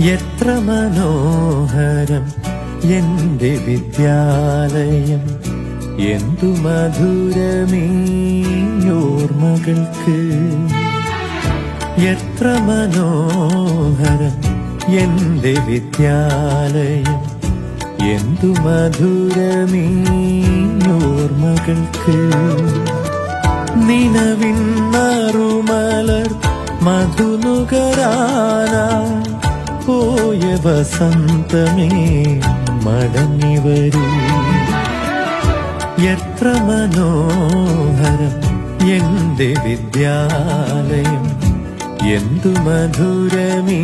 എത്ര മനോഹരം എന്റെ വിദ്യാലയം. എന്തു മധുരമീയോർമകൾക്ക് എത്ര മനോഹരം എന്റെ വിദ്യാലയം. എന്തു മധുരമീയോർമകൾക്ക് നിലവിൻ മറുമലർ മധുനുകരാന പോയ വസന്തമേ മടങ്ങി വരൂ. എത്ര മനോഹരം എന്റെ വിദ്യാലയം എന്തു മധുരമീ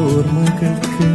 ഓർമ്മകൾക്ക്.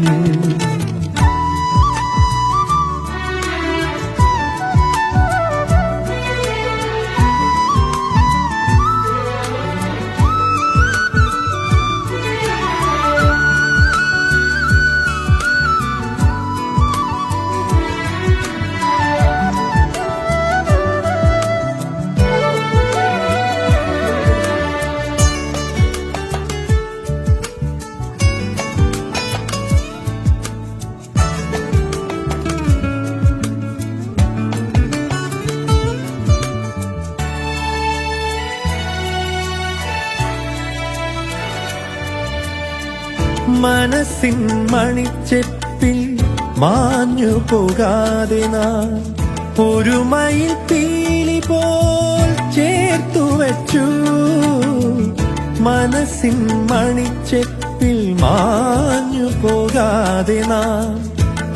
മനസ്സിൻ മണിച്ചെപ്പിൽ മാഞ്ഞു പോകാതെ നാം ഒരു മയിൽ പീലി പോൽ ചേർത്തു വച്ചു. മനസ്സിൻ മണിച്ചെപ്പിൽ മാഞ്ഞു പോകാതെ നാം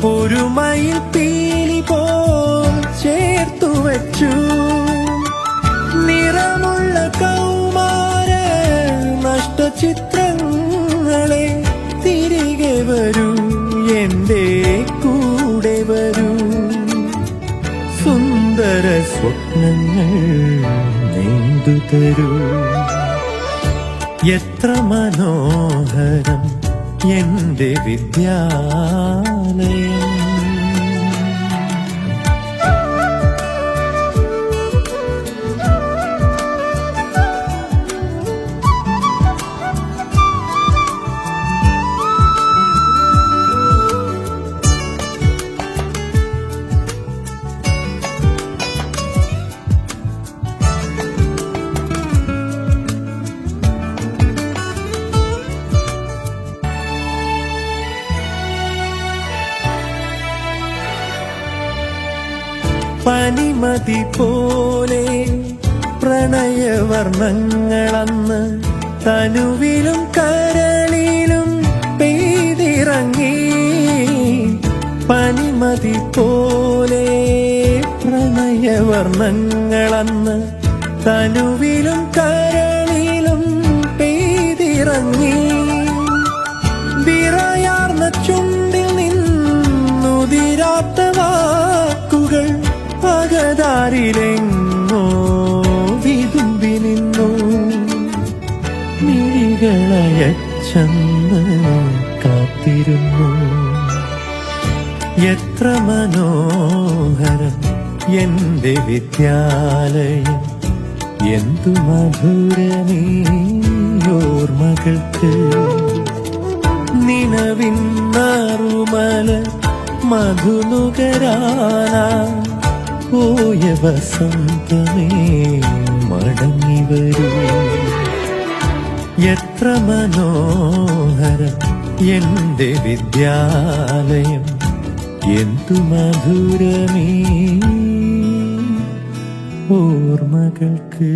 ഒരു മയിൽ പീലി പോൽ ചേർത്തു വച്ചു. നിറമുള്ള കൗമാര നഷ്ടചിത്രങ്ങളെ എന്റെ കൂടെ വരൂ. സുന്ദര സ്വപ്നങ്ങൾ നെയ്തു തരൂ. എത്ര മനോഹരം എന്റെ വിദ്യാലയം. പനിമതി പോലെ പ്രണയവർണങ്ങളന്ന് തനുവിലും കരളിലും പെയ്തിറങ്ങി. പനിമതി പോലെ പ്രണയവർണങ്ങളന്ന് തനുവിലും കരളിലും മിഴികളയച്ചെന്ന് കാത്തിരുന്നു. എത്ര മനോഹരം എന്റെ വിദ്യാലയം. എന്തു മധുരമീ ഓർമ്മകൾക്ക് നിലവിൻ നറുമല മധുനുകരാന. പോയ വസന്തമേ എത്ര മനോഹരം എന്റെ വിദ്യാലയം. എന്തു മധുരമേ ഓർമ്മകൾക്ക്.